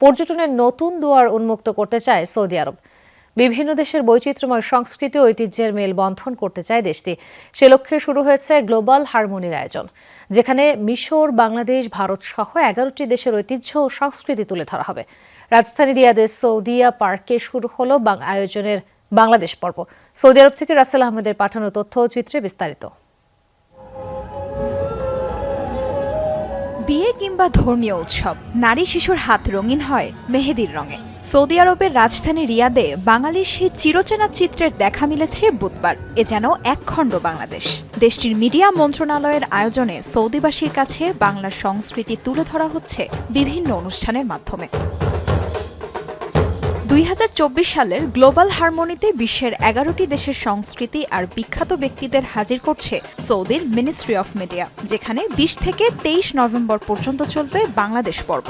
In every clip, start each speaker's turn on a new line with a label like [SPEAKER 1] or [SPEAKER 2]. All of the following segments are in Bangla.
[SPEAKER 1] পর্যটনের নতুন দুয়ার উন্মুক্ত করতে চায় সৌদি আরব। বিভিন্ন দেশের বৈচিত্র্যময় সংস্কৃতি ও ঐতিহ্যের মেল বন্ধন করতে চায় দেশটি। সে লক্ষ্যে শুরু হয়েছে গ্লোবাল হারমোনির আয়োজন, যেখানে মিশর, বাংলাদেশ, ভারত সহ এগারোটি দেশের ঐতিহ্য ও সংস্কৃতি তুলে ধরা হবে। রাজধানী রিয়াদের সৌদিয়া পার্কে শুরু হলো আয়োজনের বাংলাদেশ পর্ব। সৌদি আরব থেকে রাসেল আহমেদের পাঠানো তথ্য চিত্রে বিস্তারিত।
[SPEAKER 2] বিয়ে কিংবা ধর্মীয় উৎসব, নারী শিশুর হাত রঙিন হয় মেহেদির রঙে। সৌদি আরবের রাজধানী রিয়াদে বাঙালির সেই চিরচেনা চিত্রের দেখা মিলেছে বুধবার, এ যেন একখণ্ড বাংলাদেশ। দেশটির মিডিয়া মন্ত্রণালয়ের আয়োজনে সৌদিবাসীর কাছে বাংলার সংস্কৃতি তুলে ধরা হচ্ছে বিভিন্ন অনুষ্ঠানের মাধ্যমে। দুই হাজার চব্বিশ সালের গ্লোবাল হারমোনিতে বিশ্বের এগারোটি দেশের সংস্কৃতি আর বিখ্যাত ব্যক্তিদের হাজির করছে সৌদির মিনিস্ট্রি অফ মিডিয়া, যেখানে বিশ থেকে তেইশ নভেম্বর পর্যন্ত চলবে বাংলাদেশ পর্ব।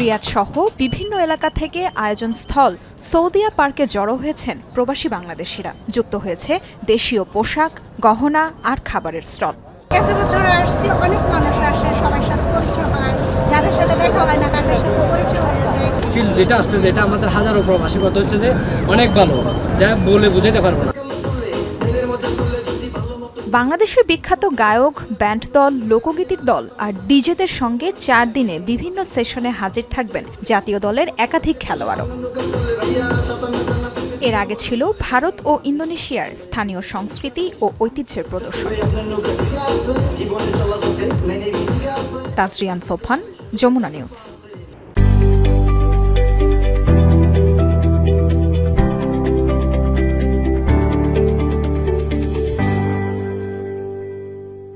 [SPEAKER 2] রিয়াদ সহ বিভিন্ন এলাকা থেকে আয়োজন স্থল সৌদিয়া পার্কে জড়ো হয়েছেন প্রবাসী বাংলাদেশিরা। যুক্ত হয়েছে দেশীয় পোশাক, গহনা আর খাবারের স্টল।
[SPEAKER 3] বছর আসছি, অনেক মানুষ আসে সবার সাথে পরিচয় হয়। যাদের সাথে দেখা হয় না, তাদের সাথে পরিচয় হয়ে।
[SPEAKER 4] ফিল যেটা আসতেছে এটা আমাদের হাজারো প্রবাসী, কথা হচ্ছে যে অনেক ভালো, যা বলে বুঝাইতে পারব না।
[SPEAKER 2] বাংলাদেশের বিখ্যাত গায়ক, ব্যান্ড দল, লোকগীতির দল আর ডিজেদের সঙ্গে চার দিনে বিভিন্ন সেশনে হাজির থাকবেন জাতীয় দলের একাধিক খেলোয়াড়ও। এর আগে ছিল ভারত ও ইন্দোনেশিয়ার স্থানীয় সংস্কৃতি ও ঐতিহ্যের প্রদর্শন। তাজরিয়ান সোফান যমুনা নিউজ।